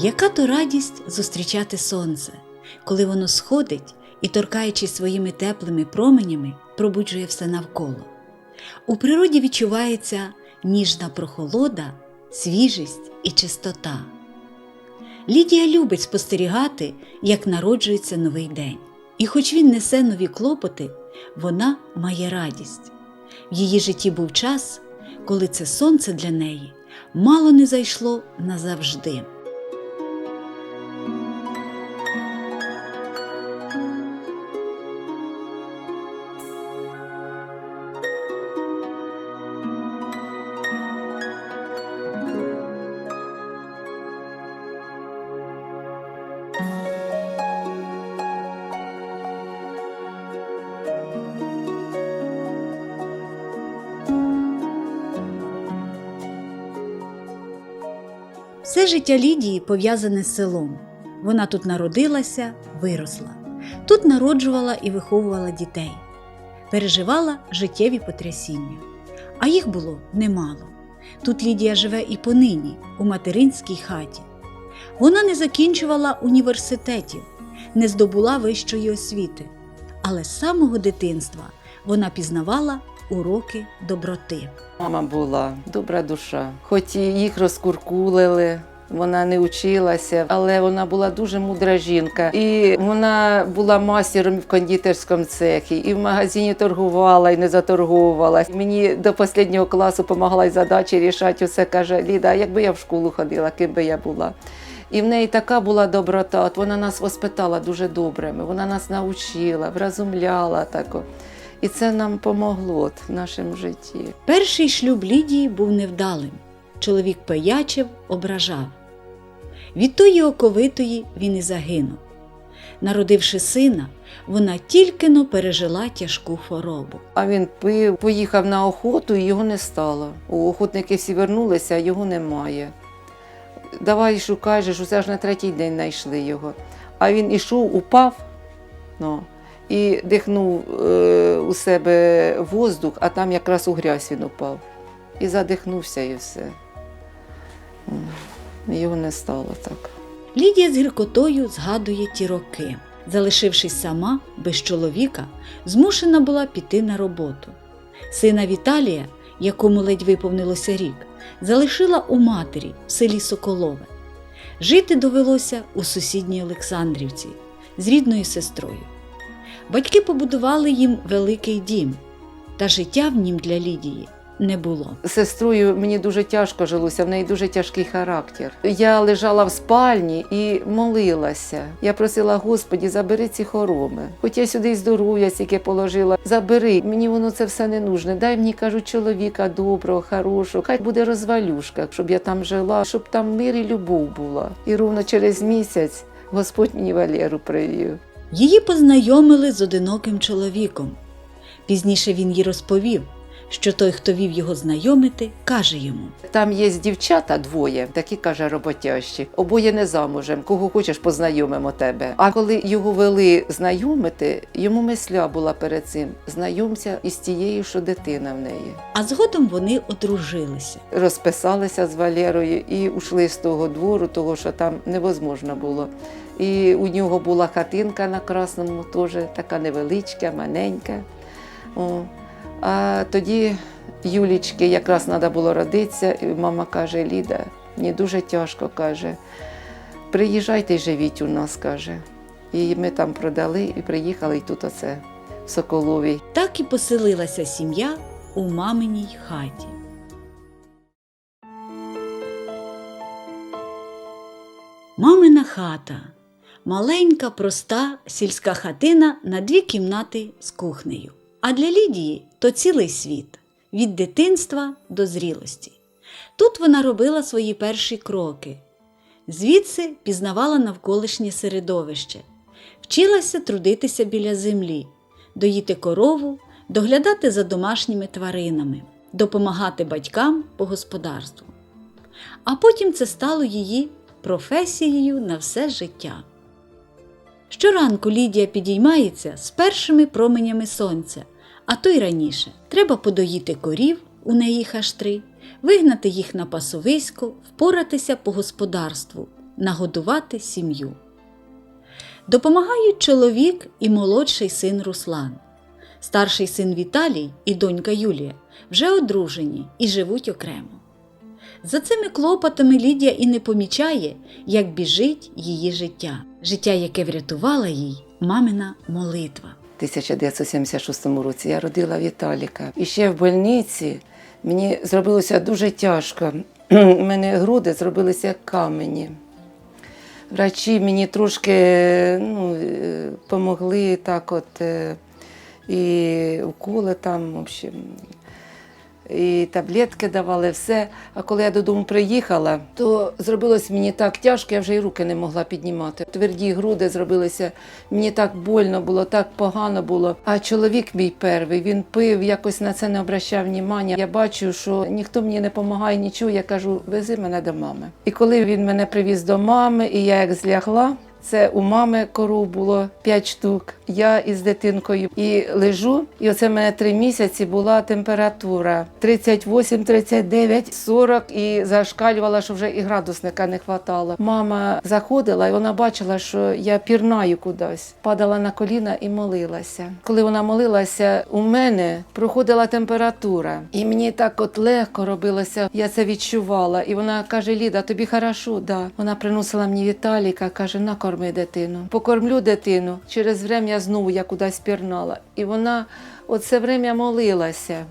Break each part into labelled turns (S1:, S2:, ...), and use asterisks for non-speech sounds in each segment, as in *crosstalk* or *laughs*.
S1: Яка то радість зустрічати сонце, коли воно сходить і, торкаючись своїми теплими променями, пробуджує все навколо. У природі відчувається ніжна прохолода, свіжість і чистота. Лідія любить спостерігати, як народжується новий день. І хоч він несе нові клопоти, вона має радість. В її житті був час, коли це сонце для неї мало не зайшло назавжди. Життя Лідії пов'язане з селом. Вона тут народилася, виросла, тут народжувала і виховувала дітей, переживала життєві потрясіння. А їх було немало. Тут Лідія живе і понині, у материнській хаті. Вона не закінчувала університетів, не здобула вищої освіти, але з самого дитинства вона пізнавала уроки доброти.
S2: Мама була добра душа, хоч і їх розкуркулили. Вона не училася, але вона була дуже мудра жінка. І вона була мастером в кондитерському цехі, і в магазині торгувала, і не заторговувала. Мені до останнього класу допомагала й задачі рішати. Усе каже, Ліда, якби я в школу ходила, ким би я була. І в неї така була доброта. От вона нас воспитала дуже добрими. Вона нас навчила, вразумляла тако. І це нам помогло в нашому житті.
S1: Перший шлюб Лідії був невдалим. Чоловік пиячив, ображав. Від тої оковитої він і загинув. Народивши сина, вона тільки но пережила тяжку хворобу.
S2: А він пив, поїхав на охоту і його не стало. У охотники всі вернулися, а його немає. Давай шукай, же усе ж на третій день знайшли його. А він ішов, упав ну, і дихнув е, у себе воздух, а там якраз у грязь він упав. І задихнувся і все. Його не стало так.
S1: Лідія з гіркотою згадує ті роки. Залишившись сама, без чоловіка, змушена була піти на роботу. Сина Віталія, якому ледь виповнилося рік, залишила у матері в селі Соколове. Жити довелося у сусідній Олександрівці з рідною сестрою. Батьки побудували їм великий дім, та життя в нім для Лідії не було.
S2: Сестрою мені дуже тяжко жилося, в неї дуже тяжкий характер. Я лежала в спальні і молилася. Я просила, Господі, забери ці хороми. Хоч я сюди й здоров'я стільки положила. Забери, мені воно це все не нужне. Дай мені кажуть, чоловіка доброго, хорошого. Хай буде розвалюшка, щоб я там жила, щоб там мир і любов була. І ровно через місяць Господь мені Валеру привів.
S1: Її познайомили з одиноким чоловіком. Пізніше він їй розповів, що той, хто вів його знайомити, каже йому:
S2: Там є дівчата двоє, такі каже роботящі. Обоє не замужем. Кого хочеш, познайомимо тебе. А коли його вели знайомити, йому мисля була перед цим. Знайомся із тією, що дитина в неї.
S1: а згодом вони одружилися.
S2: Розписалися з Валерою і ушли з того двору, того що там невозможно було. І у нього була хатинка на красному, теж така невеличка, маленька. О. А тоді Юлічки якраз треба було родитися, і мама каже: Ліда, мені дуже тяжко каже. Приїжджайте і живіть у нас, каже. І ми там продали і приїхали, і тут оце в Соколовій.
S1: Так і поселилася сім'я у маминій хаті. Мамина хата маленька, проста сільська хатина на дві кімнати з кухнею. А для Лідії то цілий світ від дитинства до зрілості. Тут вона робила свої перші кроки. Звідси пізнавала навколишнє середовище, вчилася трудитися біля землі, доїти корову, доглядати за домашніми тваринами, допомагати батькам по господарству. А потім це стало її професією на все життя. Щоранку Лідія підіймається з першими променями сонця, а то й раніше. Треба подоїти корів, у неї аж три, вигнати їх на пасовисько, впоратися по господарству, нагодувати сім'ю. Допомагають чоловік і молодший син Руслан. Старший син Віталій і донька Юлія вже одружені і живуть окремо. За цими клопотами Лідія і не помічає, як біжить її життя, життя, яке врятувала їй мамина молитва.
S2: У 1976 році я родила Віталіка. І ще в больниці мені зробилося дуже тяжко. У мене груди зробилися як камені. Врачі мені трошки ну, е, помогли так от, е, і уколи там, в общем, і таблетки давали, все. А коли я додому приїхала, то зробилось мені так тяжко, я вже й руки не могла піднімати. Тверді груди зробилися, мені так больно було, так погано було. А чоловік мій перший, він пив, якось на це не обращав внимання. Я бачу, що ніхто мені не допомагає, нічого. Я кажу, вези мене до мами. І коли він мене привіз до мами, і я як злягла. Це у мами коров було 5 штук. Я із дитинкою і лежу. І оце в мене три місяці була температура 38, 39, 40 і зашкалювала, що вже і градусника не хватало. Мама заходила і вона бачила, що я пірнаю кудись, падала на коліна і молилася. Коли вона молилася, у мене проходила температура, і мені так от легко робилося. Я це відчувала. І вона каже: Ліда, тобі хорошо? Да. Вона приносила мені Віталіка, каже, накорми дитину. Покормлю дитину. Через время знову я кудись пірнала. І вона оце время молилася.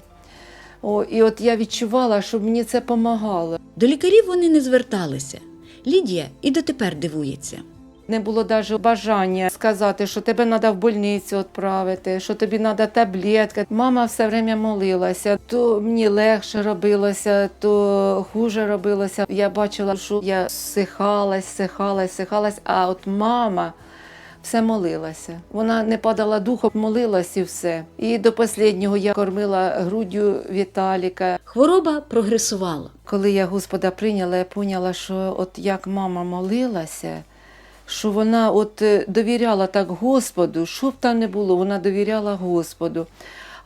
S2: О, і от я відчувала, що мені це допомагало.
S1: До лікарів вони не зверталися. Лідія і дотепер дивується.
S2: Не було навіть бажання сказати, що тебе треба в больницю відправити, що тобі треба таблетка. Мама все время молилася. То мені легше робилося, то хуже робилося. Я бачила, що я сихалась, сихалась, сихалась, а от мама. Все молилася. Вона не падала духом, молилась і все. І до останнього я кормила груддю Віталіка.
S1: Хвороба прогресувала.
S2: Коли я Господа прийняла, я поняла, що от як мама молилася, що вона от е, довіряла так Господу, що б там не було, вона довіряла Господу.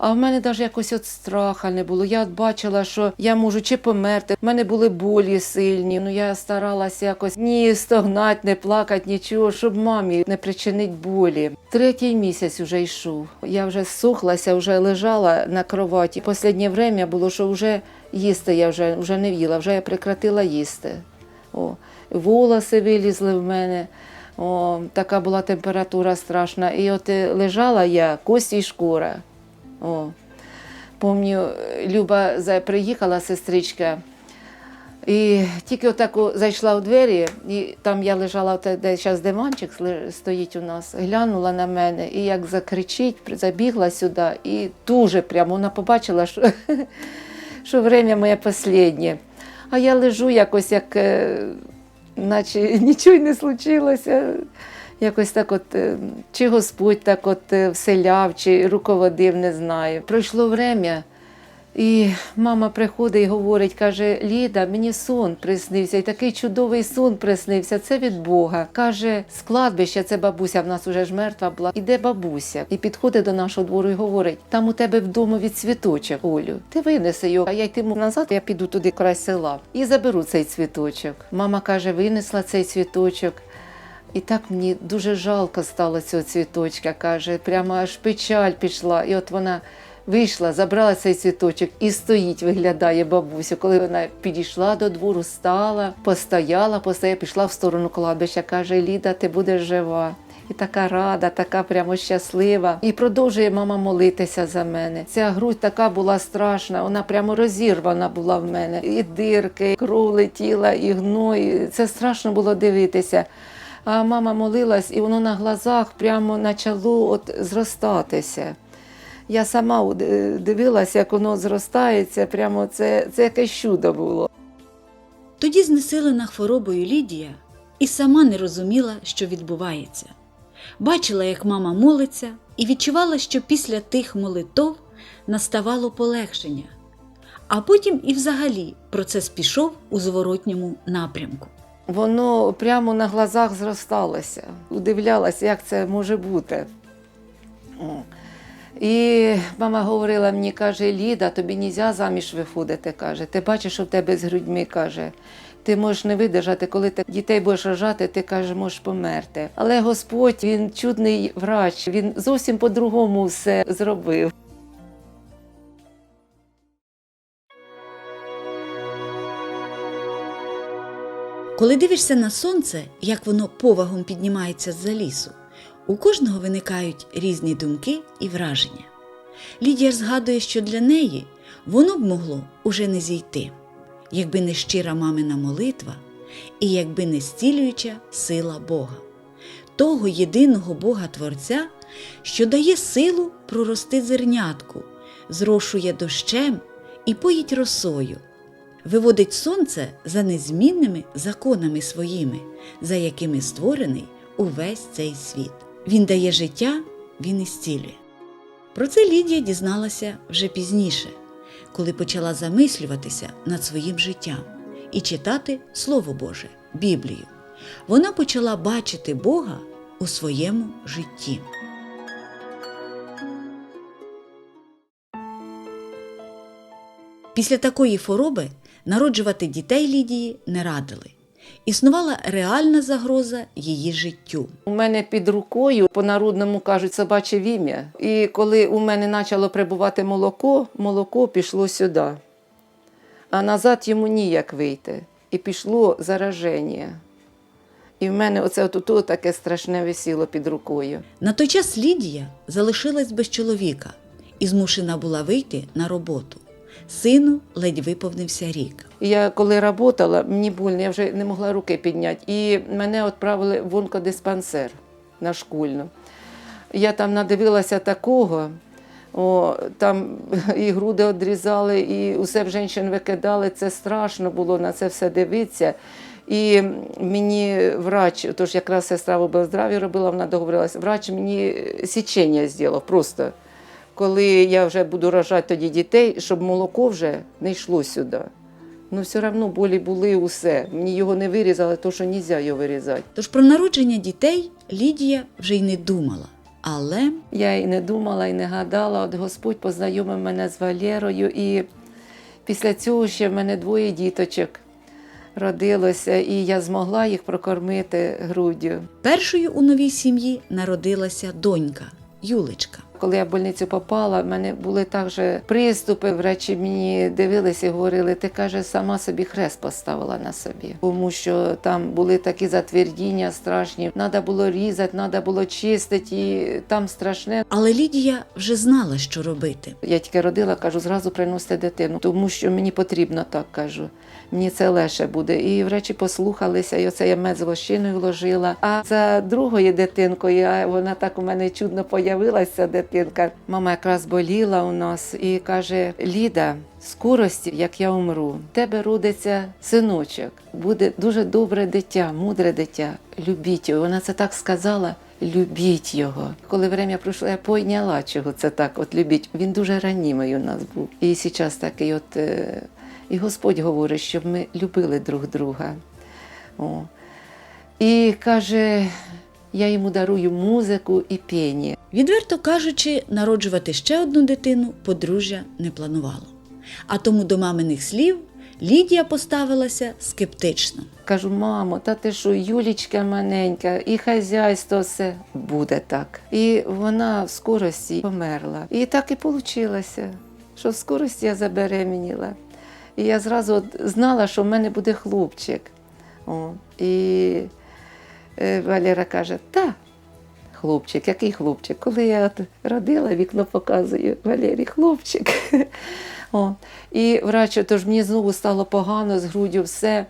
S2: А в мене навіть якось от страха не було. Я от бачила, що я можу чи померти. В мене були болі сильні. Ну я старалася якось ні стогнати, не плакати, нічого, щоб мамі не причинити болі. Третій місяць вже йшов. Я вже сухлася, вже лежала на кроваті. Останнє время було, що вже їсти я вже, вже не їла, вже я прекратила їсти. О, волоси вилізли в мене. О, така була температура страшна. І от е, лежала я, кості й шкура. О. Помню, Люба приїхала, сестричка, і тільки отаку зайшла у двері, і там я лежала, де зараз диванчик стоїть у нас, глянула на мене і як закричить, забігла сюди, і дуже прямо вона побачила, що, *laughs* що время моє останнє. А я лежу якось, як, е, наче *laughs* нічого не случилося. Якось так, от, е, чи Господь так от е, вселяв, чи руководив, не знаю. Пройшло время, і мама приходить і говорить, каже: Ліда, мені сон приснився, і такий чудовий сон приснився. Це від Бога. Каже, з кладбища, це бабуся в нас уже ж мертва була. Іде бабуся і підходить до нашого двору і говорить: там у тебе вдома від цвіточок, Олю. Ти винеси його, а я йтиму назад, я піду туди край села і заберу цей цвіточок. Мама каже, винесла цей цвіточок. І так мені дуже жалко стало цього цвіточка, каже, прямо аж печаль пішла. І от вона вийшла, забрала цей цвіточок і стоїть, виглядає бабуся. Коли вона підійшла до двору, стала, постояла, постояла, пішла в сторону кладбища, каже, Ліда, ти будеш жива. І така рада, така прямо щаслива. І продовжує мама молитися за мене. Ця грудь така була страшна, вона прямо розірвана була в мене. І дирки, і кров летіла, і гной. Це страшно було дивитися. А мама молилась, і воно на глазах прямо почало от зростатися. Я сама дивилася, як воно зростається, прямо це, це якесь чудо було.
S1: Тоді знесилена хворобою Лідія і сама не розуміла, що відбувається. Бачила, як мама молиться, і відчувала, що після тих молитов наставало полегшення. А потім і взагалі процес пішов у зворотньому напрямку.
S2: Воно прямо на глазах зросталося. Удивлялася, як це може бути. І мама говорила мені, каже, Ліда, тобі не можна заміж виходити. каже. Ти бачиш, що в тебе з грудьми каже. Ти можеш не видержати, коли ти дітей будеш рожати, ти кажеш, можеш померти. Але Господь він чудний врач, він зовсім по-другому все зробив.
S1: Коли дивишся на сонце, як воно повагом піднімається з-за лісу, у кожного виникають різні думки і враження. Лідія згадує, що для неї воно б могло уже не зійти, якби не щира мамина молитва і якби не зцілююча сила Бога, того єдиного Бога Творця, що дає силу прорости зернятку, зрошує дощем і поїть росою виводить сонце за незмінними законами своїми, за якими створений увесь цей світ. Він дає життя, він і зцілює. Про це Лідія дізналася вже пізніше, коли почала замислюватися над своїм життям і читати Слово Боже, Біблію. Вона почала бачити Бога у своєму житті. Після такої хвороби народжувати дітей Лідії не радили. Існувала реальна загроза її життю.
S2: У мене під рукою, по-народному кажуть, собаче вім'я. І коли у мене почало прибувати молоко, молоко пішло сюди. А назад йому ніяк вийти. І пішло зараження. І в мене оце отут таке страшне висіло під рукою.
S1: На той час Лідія залишилась без чоловіка і змушена була вийти на роботу. Сину ледь виповнився рік.
S2: Я коли працювала, мені больно, я вже не могла руки підняти. І мене відправили в онкодиспансер на школьну. Я там надивилася такого. О, там і груди відрізали, і усе в жінок викидали. Це страшно було на це все дивитися. І мені врач, тож якраз сестра в облздраві робила, вона договорилася, врач мені січення зробив просто. Коли я вже буду рожати тоді дітей, щоб молоко вже не йшло сюди. Ну, все одно болі були усе. Мені його не вирізали, то що не можна його вирізати.
S1: Тож про народження дітей Лідія вже й не думала. Але
S2: Я і не думала, і не гадала. От Господь познайомив мене з Валєрою, і після цього ще в мене двоє діточок родилося, і я змогла їх прокормити груддю.
S1: першою у новій сім'ї народилася донька Юлечка.
S2: Коли я в больницю попала, в мене були також приступи. Врачі мені дивилися і говорили, ти каже, сама собі хрест поставила на собі. Тому що там були такі затвердіння страшні. Треба було різати, треба було чистити, і там страшне.
S1: Але Лідія вже знала, що робити.
S2: Я тільки родила, кажу, зразу приносите дитину, тому що мені потрібно так кажу. Мені це легше буде. І врачі послухалися, і оце я мед з вощиною вложила. А за другою дитинкою, вона так у мене чудно появилася, дитинка. Мама якраз боліла у нас і каже: Ліда, скорості, як я умру, тебе родиться синочок. Буде дуже добре дитя, мудре дитя. Любіть його. Вона це так сказала. Любіть його. Коли время пройшло, я пойняла, чого це так. От любіть. Він дуже ранімий у нас був. І зараз такий, от е, і Господь говорить, щоб ми любили друг друга. О. І каже, я йому дарую музику і пені.
S1: Відверто кажучи, народжувати ще одну дитину подружжя не планувало. А тому до маминих слів Лідія поставилася скептично.
S2: Кажу, мамо, та ти що, Юлічка маленька, і хазяйство все буде так. І вона в скорості померла. І так і вийшло, що в скорості я забеременіла. І я зразу знала, що в мене буде хлопчик. О, і е, Валера каже, та. Хлопчик, який хлопчик? Коли я от родила, вікно показую, Валерій, хлопчик. *laughs* О. І врач, тож мені знову стало погано з груддю все.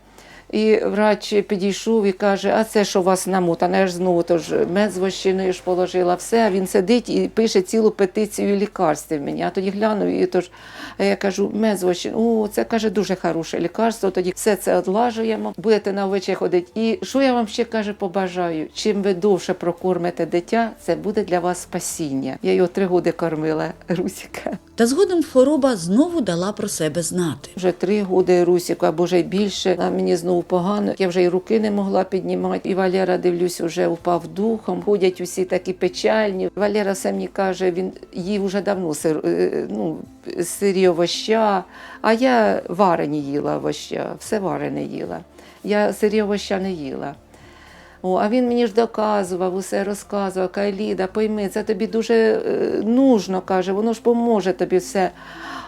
S2: І врач підійшов і каже: А це що у вас намотане? Я ж знову тож мед з ж положила все. А він сидить і пише цілу петицію лікарств мені. А тоді глянув і тож я кажу, мед з. О, це каже дуже хороше лікарство. Тоді все це одлажуємо. Будете на овечі ходити. І що я вам ще каже, побажаю? Чим ви довше прокормите дитя, це буде для вас спасіння. Я його три роки кормила, Русіка.
S1: Та згодом хвороба знову дала про себе знати.
S2: Вже три роки Русіку, або вже більше. А мені знову погано. Я вже й руки не могла піднімати. І Валера, дивлюсь, вже упав духом. Ходять усі такі печальні. Валера все мені каже, він їв вже давно сир, е, ну, сирі овоща, а я варені їла овоща, все варене їла. Я сирі овоща не їла. О, а він мені ж доказував, усе розказував, каже, Ліда, пойми, це тобі дуже е, нужно, каже, воно ж поможе тобі все.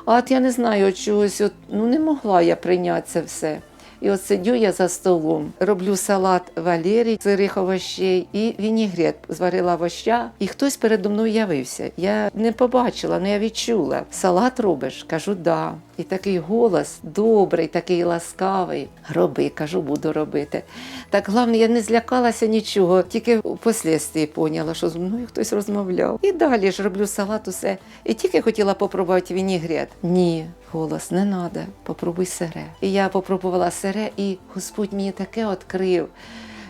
S2: А от я не знаю, чогось, от, ну не могла я прийняти це все. І от сидю я за столом, роблю салат Валерій, сирих овощей і вінігрет. Зварила овоща, і хтось передо мною явився. Я не побачила, але я відчула. Салат робиш? Кажу, да. І такий голос добрий, такий ласкавий. Роби, кажу, буду робити. Так головне, я не злякалася нічого, тільки впоследствии поняла, що зі мною хтось розмовляв. І далі ж роблю салат, усе. І тільки хотіла попробувати вінігрет. Ні, голос, не треба, попробуй сире. І я попробувала сире, і Господь мені таке відкрив,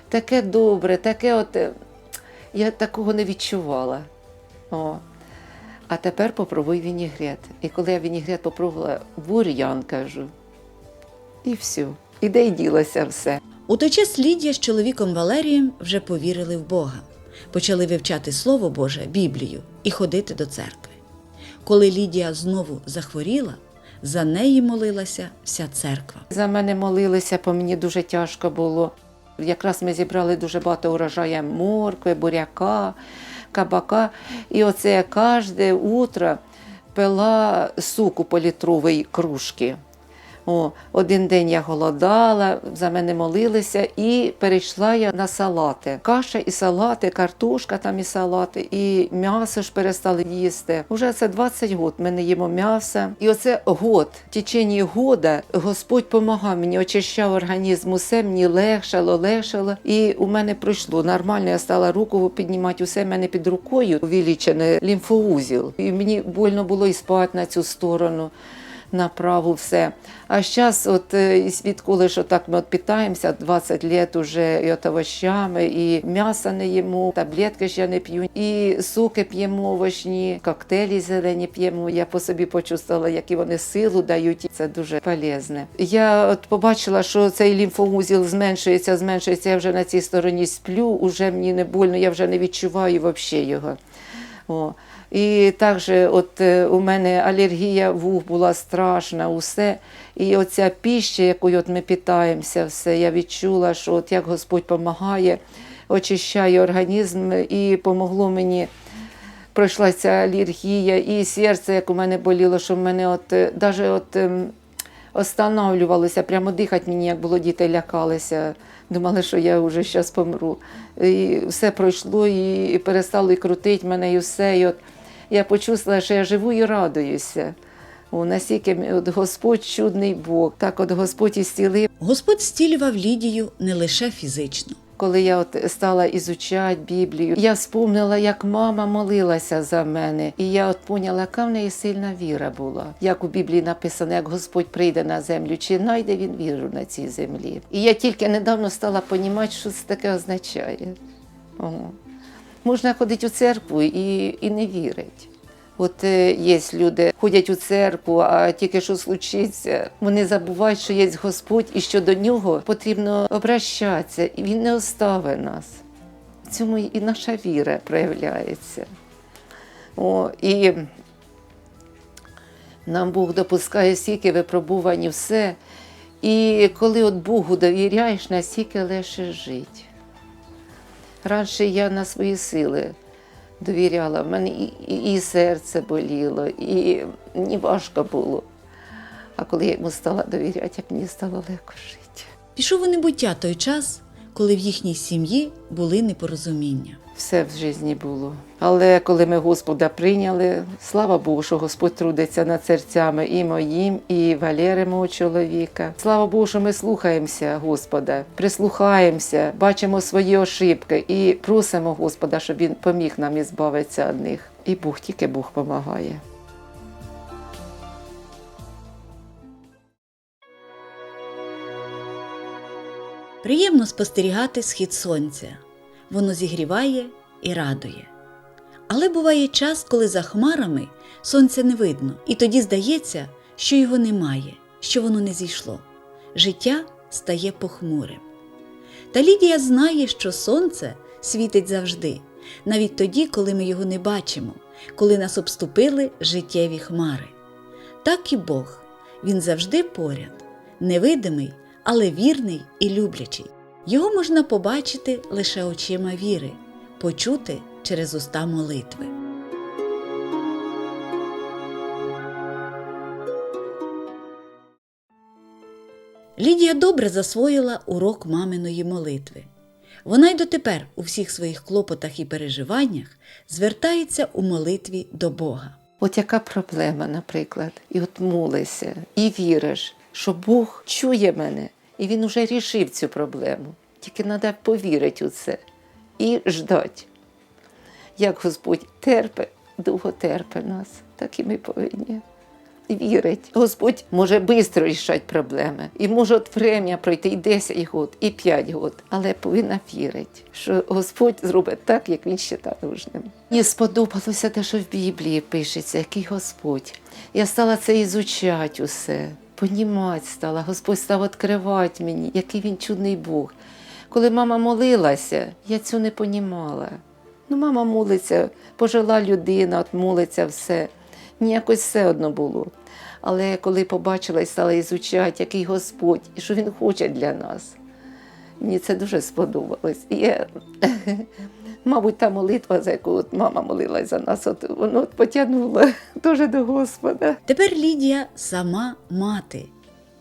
S2: таке добре, таке от. е, Я такого не відчувала. О. А тепер попробуй вінігрет. І коли я вінігрет попробувала, бур'ян кажу. І все. І де й ділося все.
S1: У той час Лідія з чоловіком Валерієм вже повірили в Бога, почали вивчати Слово Боже, Біблію і ходити до церкви. Коли Лідія знову захворіла, за неї молилася вся церква.
S2: За мене молилися, по мені дуже тяжко було. Якраз ми зібрали дуже багато урожаю моркви, буряка, кабака. І оце я кожне утро пила суку по літровій кружки. О, один день я голодала, за мене молилися, і перейшла я на салати. Каша і салати, картошка там і салати, і м'ясо ж перестали їсти. Уже це 20 років ми не їмо м'яса. І оце год, в течение года Господь допомагав мені, очищав організм, усе мені легшало, легшало. І у мене пройшло нормально. Я стала руку піднімати, усе в мене під рукою увеличений лімфоузіл. І мені больно було і спати на цю сторону на праву все. А зараз, от е, відколи що так ми от питаємося, 20 років уже і овощами, і м'яса не їмо, таблетки я не п'ю, і суки п'ємо овочні, коктейлі зелені п'ємо. Я по собі почувствувала, які вони силу дають. Це дуже полезне. Я от побачила, що цей лімфоузіл зменшується, зменшується. Я вже на цій стороні сплю, уже мені не больно, я вже не відчуваю взагалі його. О. І також от е, у мене алергія вух була страшна, усе. І оця піща, якою от ми питаємося, все, я відчула, що от як Господь допомагає, очищає організм, і помогло мені. Пройшла ця алергія, і серце, як у мене боліло, що в мене от, навіть от, ем, останавливалося, прямо дихати мені, як було діти лякалися. Думали, що я вже зараз помру. І все пройшло, і перестало і крутити мене, і все. І от я почувствувала, що я живу і радуюся. О, настільки от Господь чудний Бог. Так от Господь і зцілив.
S1: Господь зцілював Лідію не лише фізично.
S2: Коли я от стала ізучати Біблію, я вспомнила, як мама молилася за мене, і я от поняла, яка в неї сильна віра була. Як у Біблії написано, як Господь прийде на землю, чи знайде він віру на цій землі. І я тільки недавно стала розуміти, що це таке означає. О. Можна ходити у церкву і, і не вірить. От е, є люди, ходять у церкву, а тільки що случиться, вони забувають, що є Господь і що до нього потрібно обращатися, і Він не оставить нас. В цьому і наша віра проявляється. О, і нам Бог допускає стільки випробувань і все. І коли от Богу довіряєш, настільки легше жити. Раніше я на свої сили довіряла, в мене і, і, і серце боліло, і мені важко було. А коли я йому стала довіряти, мені стало легко жити.
S1: Пішов у небуття той час, коли в їхній сім'ї були непорозуміння.
S2: Все в житті було. Але коли ми Господа прийняли, слава Богу, що Господь трудиться над серцями і моїм, і Валери, мого чоловіка. Слава Богу, що ми слухаємося Господа, прислухаємося, бачимо свої ошибки і просимо Господа, щоб Він поміг нам ізбавитися від них. І Бог тільки Бог допомагає.
S1: Приємно спостерігати схід сонця. Воно зігріває і радує. Але буває час, коли за хмарами сонця не видно, і тоді здається, що його немає, що воно не зійшло. Життя стає похмурим. Та Лідія знає, що сонце світить завжди, навіть тоді, коли ми його не бачимо, коли нас обступили життєві хмари. Так і Бог, Він завжди поряд, невидимий, але вірний і люблячий. Його можна побачити лише очима віри, почути через уста молитви. Лідія добре засвоїла урок маминої молитви. Вона й дотепер у всіх своїх клопотах і переживаннях звертається у молитві до Бога.
S2: От яка проблема, наприклад, і от молишся, і віриш, що Бог чує мене, і Він уже рішив цю проблему. Тільки треба повірити у це і ждати. Як Господь терпе, довго терпе нас, так і ми повинні вірити. Господь може швидко рішати проблеми. І може от врем'я пройти і 10 років, і 5 років. Але повинна вірити, що Господь зробить так, як він вважає нужним. Мені сподобалося те, що в Біблії пишеться, який Господь. Я стала це ізучати усе, понімати стала. Господь став відкривати мені, який він чудний Бог. Коли мама молилася, я цього не понімала. Ну, мама молиться, пожила людина, от молиться все. Мені якось все одно було. Але коли побачила і стала ізучати, який Господь, і що Він хоче для нас, мені це дуже сподобалось. І мабуть, та молитва, за яку от мама молилась за нас, от, воно от потягнуло *laughs* дуже до Господа.
S1: Тепер Лідія сама мати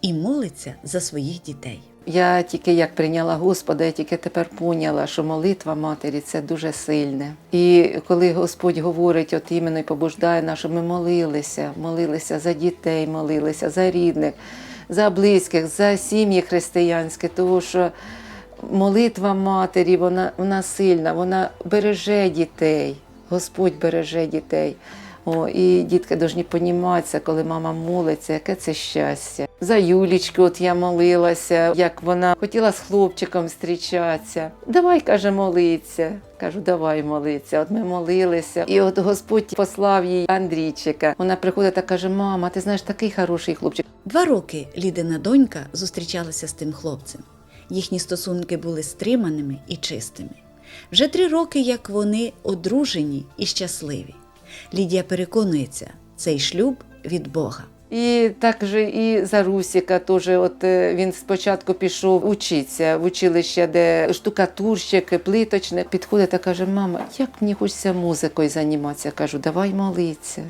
S1: і молиться за своїх дітей.
S2: Я тільки як прийняла Господа, я тільки тепер поняла, що молитва матері це дуже сильне. І коли Господь говорить, от іменно і побуждає нас, щоб ми молилися, молилися за дітей, молилися за рідних, за близьких, за сім'ї християнські, тому що молитва матері, вона, вона сильна, вона береже дітей. Господь береже дітей. О, і дітки повинні розуміти, коли мама молиться, яке це щастя. За Юлічку от я молилася, як вона хотіла з хлопчиком зустрічатися. Давай, каже, молиться. Кажу, давай молиться. От ми молилися. І от Господь послав їй Андрійчика. Вона приходить та каже: Мама, ти знаєш, такий хороший хлопчик.
S1: Два роки Лідина донька зустрічалася з тим хлопцем. Їхні стосунки були стриманими і чистими. Вже три роки, як вони одружені і щасливі. Лідія переконується, цей шлюб від Бога.
S2: І так же і за Русіка теж. От е, він спочатку пішов учитися в училище, де штукатурщик, плиточне. Підходить та каже: Мама, як мені хочеться музикою займатися? Кажу, давай молитися.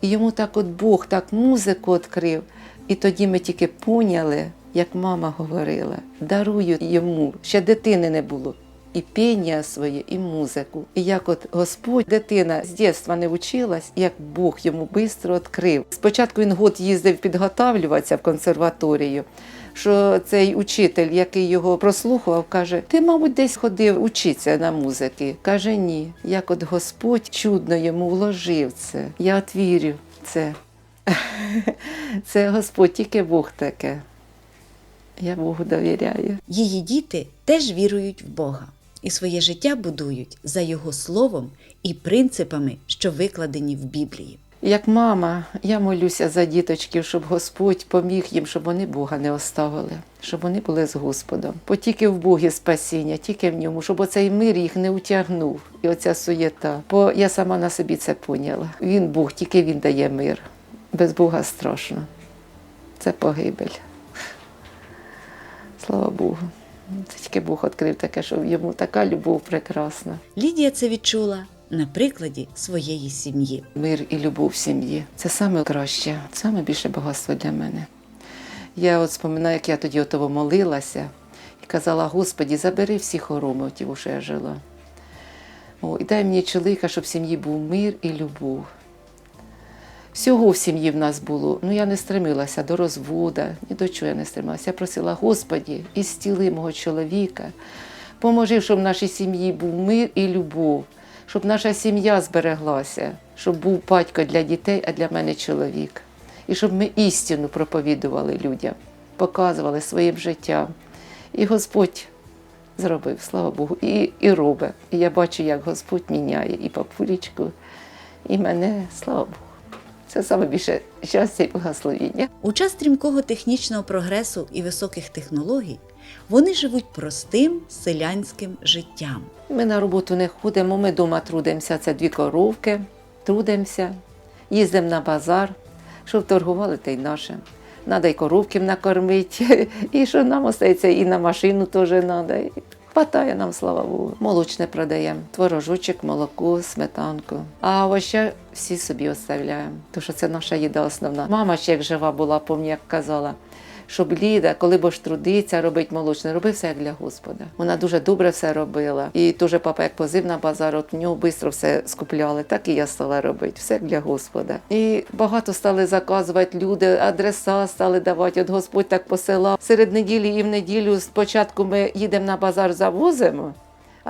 S2: І йому так от Бог так музику відкрив. І тоді ми тільки поняли, як мама говорила, дарую йому, ще дитини не було. І піння своє, і музику. І як от Господь, дитина з дитинства не вчилась, як Бог йому швидко відкрив. Спочатку він год їздив підготавлюватися в консерваторію. Що цей учитель, який його прослухував, каже: Ти, мабуть, десь ходив учитися на музики. Каже, ні. Як от Господь чудно йому вложив це. Я от вірю в це. *laughs* Це Господь, тільки Бог таке. Я Богу довіряю.
S1: Її діти теж вірують в Бога і своє життя будують за Його словом і принципами, що викладені в Біблії.
S2: Як мама, я молюся за діточків, щоб Господь поміг їм, щоб вони Бога не оставили, щоб вони були з Господом. Бо тільки в Богі спасіння, тільки в ньому, щоб оцей мир їх не утягнув. І оця суєта. Бо я сама на собі це поняла. Він Бог, тільки він дає мир. Без Бога страшно. Це погибель. Слава Богу. Тільки Бог відкрив таке, що йому така любов прекрасна.
S1: Лідія це відчула на прикладі своєї сім'ї.
S2: Мир і любов в сім'ї це саме краще, саме більше багатство для мене. Я от споминаю, як я тоді отого молилася і казала: Господі, забери всі хороми, ті, що я жила. О, і дай мені чоловіка, щоб в сім'ї був мир і любов. Всього в сім'ї в нас було. Ну я не стремилася до розвода, ні до чого я не стремилася. Я просила, Господі, і стіли мого чоловіка, поможи, щоб в нашій сім'ї був мир і любов, щоб наша сім'я збереглася, щоб був батько для дітей, а для мене чоловік. І щоб ми істину проповідували людям, показували своїм життям. І Господь зробив, слава Богу, і, і робить. І я бачу, як Господь міняє і папулічку, і мене, слава Богу. Це саме більше щастя і благословіння.
S1: У час стрімкого технічного прогресу і високих технологій вони живуть простим селянським життям.
S2: Ми на роботу не ходимо, ми вдома трудимося. Це дві коровки, трудимося, їздимо на базар, щоб торгували та й наше. треба і коровків накормити, *laughs* і що нам остається, і на машину теж треба. Хватає нам, слава Богу. Молочне продаємо. Творожочок, молоко, сметанку. А овоща всі собі оставляємо, тому що це наша їда основна. Мама ще як жива була, пам'ятаю, як казала, щоб Ліда, коли бо ж трудиться, робить молочне, роби все як для Господа. Вона дуже добре все робила. І теж папа, як позив на базар, от в нього швидко все скупляли, так і я стала робити, все як для Господа. І багато стали заказувати люди, адреса стали давати. От Господь так посилав. Серед неділі і в неділю спочатку ми їдемо на базар, завозимо.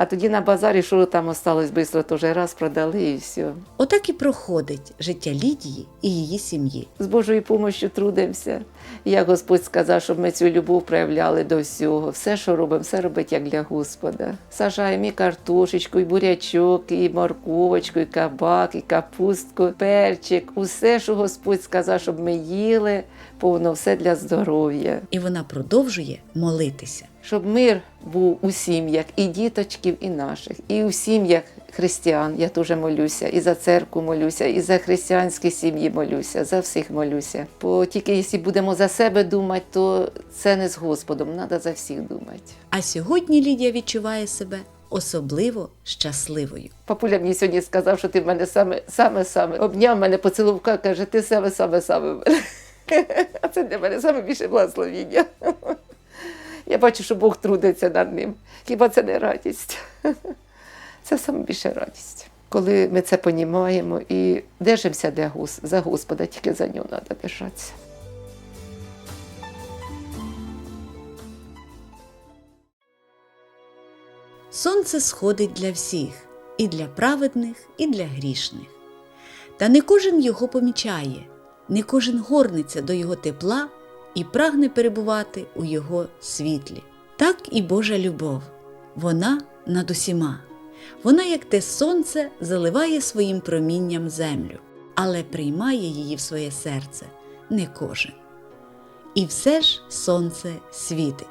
S2: А тоді на базарі, що там осталось швидко, теж раз продали і все.
S1: Отак і проходить життя Лідії і її сім'ї.
S2: З Божою допомогою трудимося. Як Господь сказав, щоб ми цю любов проявляли до всього. Все, що робимо, все робить як для Господа. Сажаємо і картошечку, і бурячок, і морковочку, і кабак, і капустку, перчик. Усе, що Господь сказав, щоб ми їли, повно все для здоров'я.
S1: І вона продовжує молитися.
S2: Щоб мир був у сім'ях і діточків, і наших, і у сім'ях християн. Я дуже молюся, і за церкву молюся, і за християнські сім'ї молюся, за всіх молюся. Бо тільки якщо будемо за себе думати, то це не з Господом, треба за всіх думати.
S1: А сьогодні Лідія відчуває себе особливо щасливою.
S2: Папуля мені сьогодні сказав, що ти в мене саме саме саме обняв мене, поцілувка, каже, ти саме саме саме. *laughs* А це для мене саме більше благословіння. Я бачу, що Бог трудиться над ним. Хіба це не радість? *laughs* Це саме більше радість. Коли ми це понімаємо і держимося для Гос- за Господа, тільки за нього треба держатися.
S1: Сонце сходить для всіх, і для праведних, і для грішних. Та не кожен його помічає, не кожен горниться до його тепла і прагне перебувати у його світлі. Так і Божа любов, вона над усіма. Вона, як те сонце, заливає своїм промінням землю, але приймає її в своє серце не кожен. І все ж сонце світить.